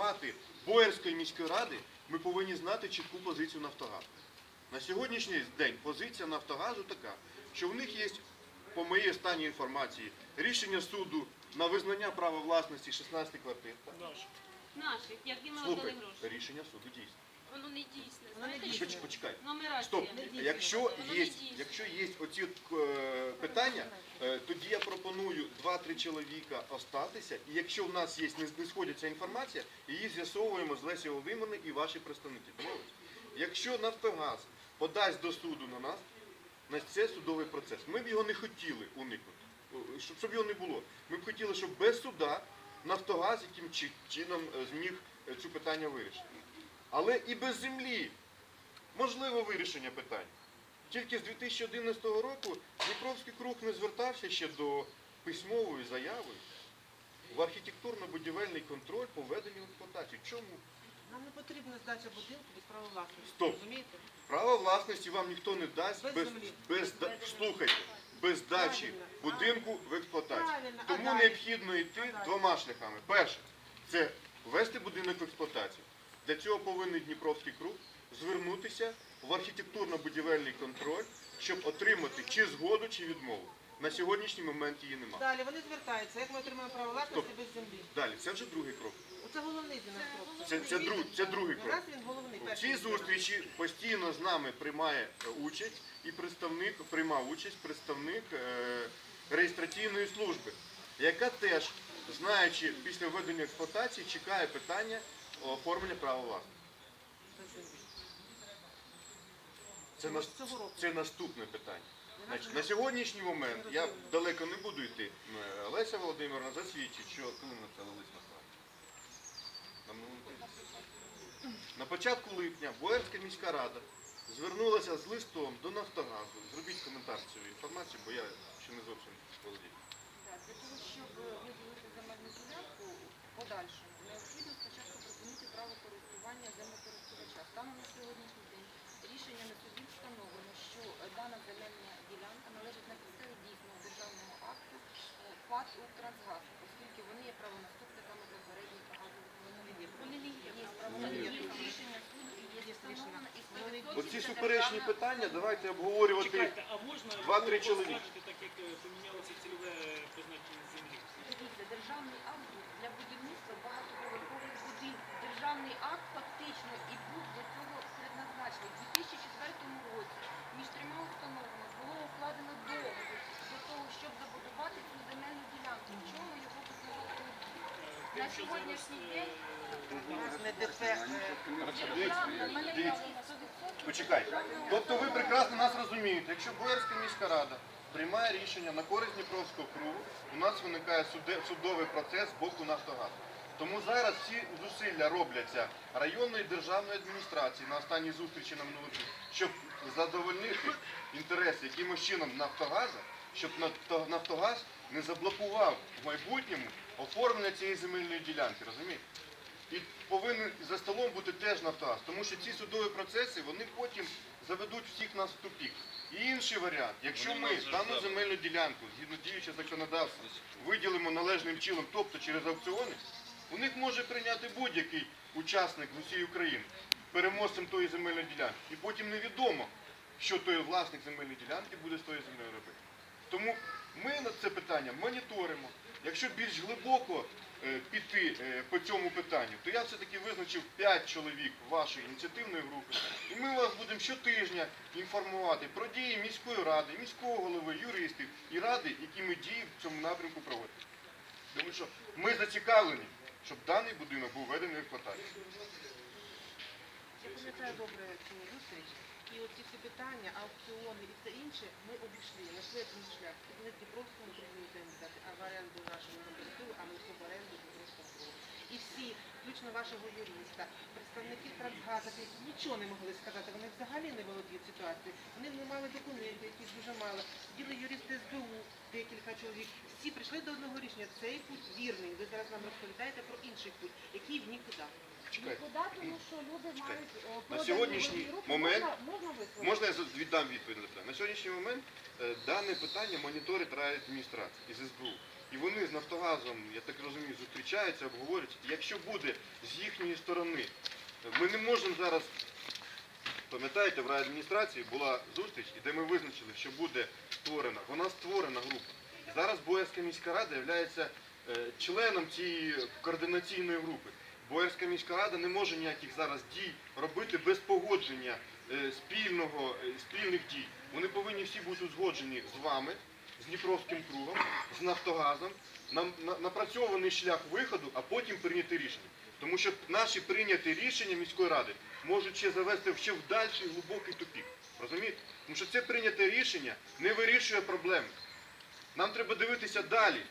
формати Боярської міської ради ми повинні знати чітку позицію Нафтогазу. На сьогоднішній день позиція Нафтогазу така, що в них є, по моїй останній інформації, рішення суду на визнання права власності 16 квартир. Наших, ми отдали Слухай, гроші. рішення суду дійсне. Воно не дійсне. Знаєте дійсне. чому? Почекай. Стоп. не дійсна. Якщо Воно не є, дійсне. якщо є оці е, питання, е, тоді я пропоную 2-3 чоловіка остатися. І якщо в нас є не, не сходиться інформація, її з'ясовуємо з Лесі Володимирівни і ваші представники. Домовились? Якщо Нафтогаз подасть до суду на нас, на це судовий процес. Ми б його не хотіли уникнути, О, щоб, щоб його не було. Ми б хотіли, щоб без суда Нафтогаз яким чи- чином е, зміг е, цю питання вирішити. Але і без землі можливо вирішення питань. Тільки з 2011 року Дніпровський круг не звертався ще до письмової заяви в архітектурно-будівельний контроль по введенню в експлуатацію. Чому? Нам не потрібна здача будинку без права власності. Стоп. Розумієте? Право власності вам ніхто не дасть Без без, землі. без, да- слухайте, без здачі Правильно. будинку в експлуатацію. Правильно. А Тому далі? необхідно йти двома шляхами. Перше, це ввести будинок в експлуатацію. Для цього повинен Дніпровський круг звернутися в архітектурно-будівельний контроль, щоб отримати чи згоду, чи відмову. На сьогоднішній момент її немає. Далі вони звертаються, як ми отримаємо право власності без землі. Далі, це вже другий крок. Оце головний для нас крок. Це, це, друг, це другий Для крок. нас він головний. Перший цій зустрічі постійно з нами приймає е, участь і представник приймав участь представник е, реєстраційної служби, яка теж, знаючи після введення експлуатації, чекає питання оформлення права власності. Це, нас- це наступне питання. Значить, на сьогоднішній момент я далеко не буду йти. Е, Леся Володимировна засвідчить, що коли ми це лист. На. На початку липня Боярська міська рада звернулася з листом до Нафтогазу. Зробіть коментар цієї інформації, бо я ще не зовсім володію. Так, для того, щоб виділити земельну ділянку в подальшому, необхідно спочатку припинити право користування землекористувача. Станом на сьогоднішній день рішеннями судів встановлено, що е, дана земельна ділянка належить на підставі дійсного державного акту е, ПАД «Укртрансгаз», оскільки вони є правонаступниками попередніх газових монополій. Рішення суду є встановлено і Оці суперечні питання давайте обговорювати. Чекайте, а можна Два-три чоловіки. скажете, так як е, помінялося цільове призначення землі? Дивіться, державний акт був для будівництва багатоповерхових будинків. Державний акт фактично і був до цього предназначений. У 2004 році між трьома установами було укладено договір для того, щоб забудувати цю земельну ділянку. В чому його? Е, На сьогоднішній день е, У нас не ДП. державна мене Дивіться. 100% Почекайте. Тобто ви прекрасно нас розумієте, якщо Боярська міська рада приймає рішення на користь Дніпровського кругу, у нас виникає судовий процес з боку Нафтогазу. Тому зараз всі зусилля робляться районної державної адміністрації на останній зустрічі на минулому щоб задовольнити інтереси якимось чином Нафтогаза, щоб Нафтогаз не заблокував в майбутньому оформлення цієї земельної ділянки, розумієте? І повинен за столом бути теж Нафтогаз, тому що ці судові процеси вони потім заведуть всіх нас в тупік. І інший варіант, якщо ми дану земельну ділянку, згідно діючого законодавства, виділимо належним чином, тобто через аукціони, у них може прийняти будь-який учасник з усієї України переможцем тої земельної ділянки. І потім невідомо, що той власник земельної ділянки буде з тою землею робити. Тому ми на це питання моніторимо. Якщо більш глибоко е, піти е, по цьому питанню, то я все-таки визначив 5 чоловік вашої ініціативної групи, і ми вас будемо щотижня інформувати про дії міської ради, міського голови, юристів і ради, які ми дії в цьому напрямку проводимо. Тому що ми зацікавлені, щоб даний будинок був введений в експлуатацію. Я пам'ятаю добре цю зустріч. І от ці всі питання, аукціони і все інше, ми обійшли, знайшли один шлях. Не Дніпровському кругу дати, а в оренду нашому кооперативу, а ми все в оренду Дніпровського. І всі, включно вашого юриста, представники Трансгаза, які нічого не могли сказати, вони взагалі не володіють ситуацією. Вони не мали документів, якісь дуже мало. Сиділи юристи СБУ, декілька чоловік. Всі прийшли до одного рішення. Цей путь вірний. Ви зараз нам розповідаєте про інший путь, який в нікуди. Чекайте. Нікуди, тому що люди мають е, На сьогоднішній руки. момент- можна, можна висловити? Можна я за- віддам відповідь на питання? На сьогоднішній момент е, дане питання моніторить райадміністрація із СБУ. і вони з Нафтогазом, я так розумію, зустрічаються, обговорюють. Якщо буде з їхньої сторони, ми не можемо зараз. Пам'ятаєте, в райадміністрації була зустріч, і де ми визначили, що буде створена. Вона створена група. Зараз Боярська міська рада є членом цієї координаційної групи. Боярська міська рада не може ніяких зараз дій робити без погодження е, спільного, е, спільних дій. Вони повинні всі бути узгоджені з вами, з Дніпровським кругом, з Нафтогазом, нам на- напрацьований шлях виходу, а потім прийняти рішення. Тому що наші прийняті рішення міської ради можуть ще завести ще в дальший глибокий тупік. Розумієте? Тому що це прийняте рішення не вирішує проблеми. Нам треба дивитися далі,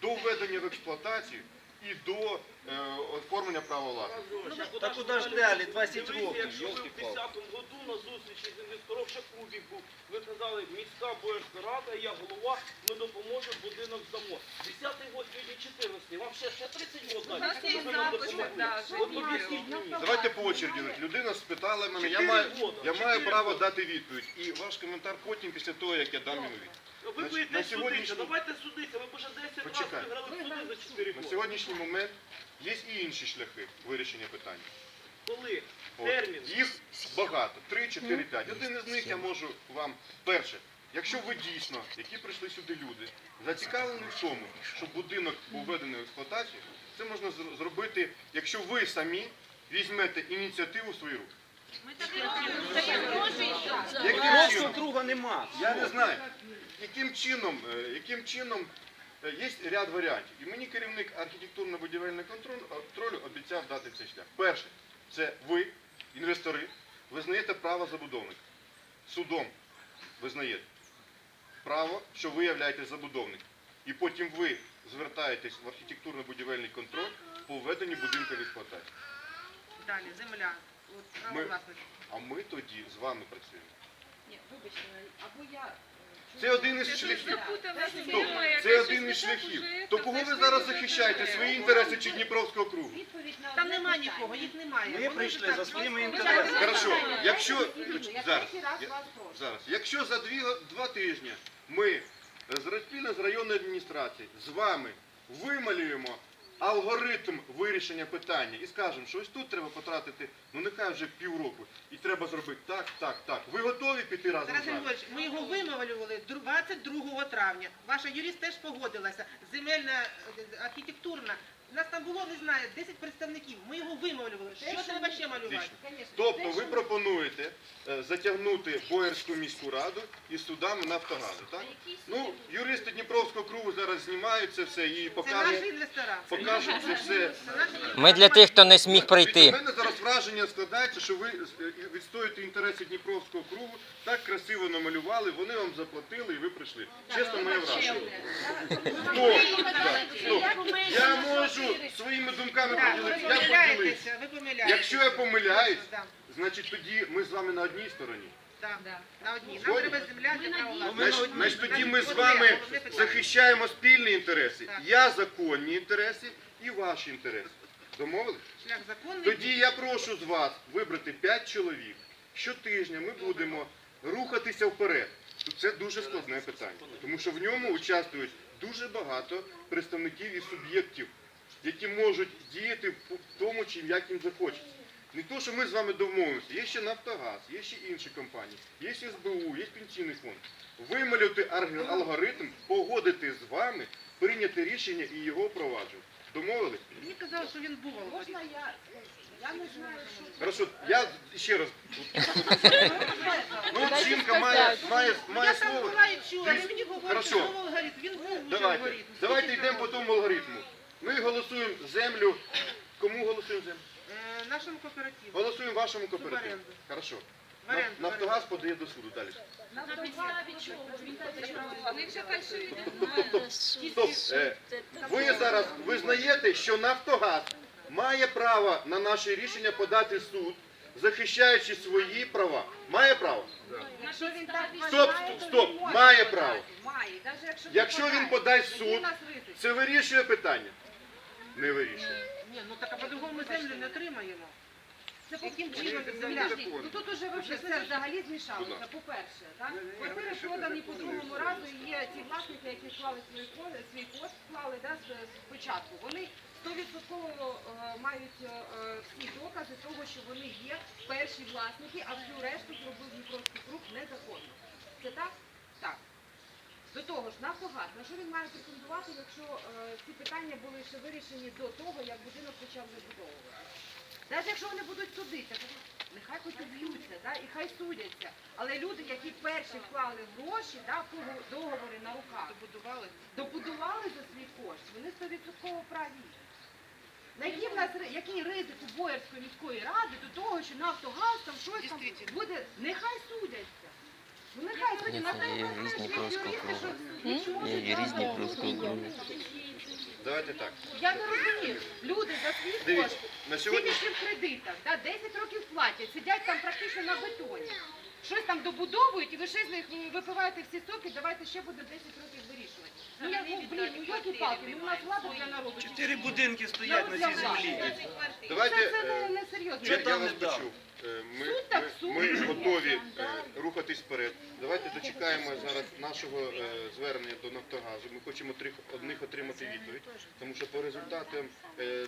до введення в експлуатацію і до е, оформлення права власності. Та куди ж далі, 20 років, якщо ви в йолки-палки. 10-му году на зустрічі з інвестором ще був, ви казали, міська боярська рада, я голова, ми допоможемо, будинок здамо. 10-й год, сьогодні 14-й, вам ще, ще 30 год далі. нас є щоб ви нам запис, допомогли. да, От об'ясніть мені. Давайте по очереді. Людина спитала мене, я маю, я маю право дати відповідь. І ваш коментар потім, після того, як я дам йому відповідь. Ви На- будете на судитися, сьогоднішній- давайте судитися, ви б уже 10 разів Почекай. виграли суди за 4 На роки. сьогоднішній момент є і інші шляхи вирішення питання. Коли? От. Термін. Їх багато, 3, 4, 5. Один із них я можу вам перше. Якщо ви дійсно, які прийшли сюди люди, зацікавлені в тому, щоб будинок був введений в експлуатацію, це можна зр- зробити, якщо ви самі візьмете ініціативу в свої руки. Яким Просто чином? круга нема. Я не знаю, яким чином, е, яким чином е, є ряд варіантів. І мені керівник архітектурно-будівельного контролю, контролю обіцяв дати цей шлях. Перше, це ви, інвестори, визнаєте право забудовника. Судом визнаєте право, що ви являєтесь забудовником. І потім ви звертаєтесь в архітектурно-будівельний контроль по введенню будинку в експлуатацію. Далі, земля. От право Ми- власності. А ми тоді з вами працюємо. Ні, вибачте, або я... е, Це один із шляхів. Це один із шляхів. То кого ви зараз захищаєте? Свої інтереси чи Дніпровського кругу? Відповідь на Там одне нема питання. нікого, їх немає. Ми Вони прийшли за своїми просто інтересами. Хорошо, якщо Я зараз, третій раз я- вас прошу. зараз, якщо за дві, два тижні ми е, з спільно з районною адміністрацією з вами вималюємо алгоритм вирішення питання і скажемо, що ось тут треба потратити, ну нехай вже півроку, і треба зробити так, так, так. Ви готові піти разом Тарас з нами? Григорович, ми його вимовлювали 22 травня. Ваша юрист теж погодилася. Земельна, е, архітектурна. Нас там було, не знаю, 10 представників. Ми його вимовлювали. Що треба ще малювати? Тобто ви пропонуєте е, затягнути Боярську міську раду із судами Нафтогазу, так? Ну, юристи Дніпровського кругу зараз знімають це все і Це наші покажуть, інвестора. покажуть це все. Це наші. Ми для тих, хто не зміг У прийти. мене зараз враження складається, що ви е, відстоюєте інтереси Дніпровського кругу, так красиво намалювали, вони вам заплатили і ви прийшли. Чесно, моє враження. Стоп, так. Я можу своїми думками Так, ви поділитися. Я поділився. помиляєтеся, ви помиляєтеся. Якщо я помиляюсь, Да, значить тоді ми з вами на одній стороні. да, на одній. Нам Згодні? треба земля для право власності. Значить, значить, тоді ми з вами захищаємо спільні інтереси. Так. Я законні інтереси і ваші інтереси. Домовились? Шлях законний. Тоді я прошу з вас вибрати 5 чоловік. Щотижня ми будемо рухатися вперед. Тут Це дуже складне питання, тому що в ньому участвують дуже багато представників і суб'єктів, які можуть діяти в тому, чим як їм захочеться. Не то, що ми з вами домовимося, є ще Нафтогаз, є ще інші компанії, є ще СБУ, є пенсійний фонд. Вималювати алгоритм, погодити з вами, прийняти рішення і його впроваджувати. Домовились? Мені казали, що він був. Можна я... Я не знаю, що... Хорошо, я ще раз. Ну, жінка має, має, має Я там слово. була і чула, ви мені хорошо. що алгоритм. Він був уже Давайте, алгоритм. давайте йдемо по тому алгоритму. Ми голосуємо землю. Кому голосуємо землю? Е, Нашому кооперативу. Голосуємо вашому кооперативу. Хорошо. В оренду, На- Нафтогаз подає до суду. Далі. На підставі чого? Він подає них же фальшиві Стоп. Е, ви зараз визнаєте, що Нафтогаз має право на наше рішення подати в суд, захищаючи свої права. Має право? Якщо він так Стоп, стоп, має право. Має, навіть якщо, Якщо він подасть в суд, це вирішує питання? Не вирішує. Ні, ну так а по-другому ми землю не отримаємо. Це по- Яким чином земля? Ну тут уже вообще все взагалі змішалося, по-перше. так? Квартири продані по другому разу, і є ті власники, які вклали свій кошт, свій кошт вклали да, з- спочатку. Вони 100% е, мають е, е, всі докази того, що вони є перші власники, а всю решту зробив Дніпровський круг незаконно. Це? Так. До того ж, Нафтогаз, на що він має претендувати, якщо е, ці питання були ще вирішені до того, як будинок почав забудовувати? Навіть якщо вони будуть судитися, нехай хоч уб'ються, да, і хай судяться. Але люди, які перші вклали гроші, да, договори на руках, Добудували. добудували за свій кошт, вони 100% праві. На який в нас який ризик у Боярської міської ради до того, що Нафтогаз там щось там буде, нехай судяться. Ні, на це є що різні знаєш, просто юристи, що круги. нічого Є різні просто. Давайте так. Я не розумію. Люди за свій Дивіться, кошт на сьогодні сидячи в кредитах, да, 10 років платять, сидять там практично на бетоні. Щось там добудовують, і ви ще з них ви випиваєте всі соки, давайте ще буде 10 років вирішувати. Ну я ну, блін, ну які палки, ну у нас влада для народу. Чотири будинки стоять на цій землі. давайте. Це, це е, не, не серйозно. Я, я вас почув. Е, Ми, ми, ми готові е, рухатись вперед. Давайте дочекаємо зараз нашого е, звернення до Нафтогазу. Ми хочемо одних отримати відповідь, тому що по результатам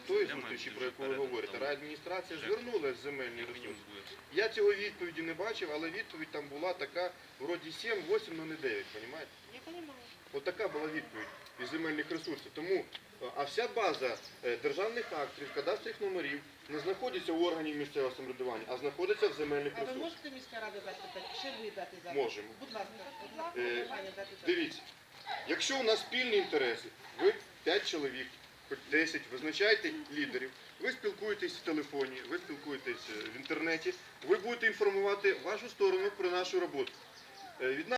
тої зустрічі, про яку ви говорите, райадміністрація звернула земельні ресурси. Я цього відповіді не бачив, але відповідь там була така, вроді 7, 8, але не 9, розумієте? Я розумію. От така була відповідь із земельних ресурсів. Тому, е, а вся база е, державних актів, кадастрих номерів не знаходиться у органів місцевого самоврядування, а знаходиться в земельних А ви можете міська рада дати так? Ще ви дати зараз? Можемо. Будь ласка, будь ласка, Е, дати. Дивіться, якщо у нас спільні інтереси, ви 5 чоловік, хоч 10, визначаєте лідерів, ви спілкуєтесь в телефоні, ви спілкуєтесь е, в інтернеті, ви будете інформувати вашу сторону про нашу роботу. Е, Від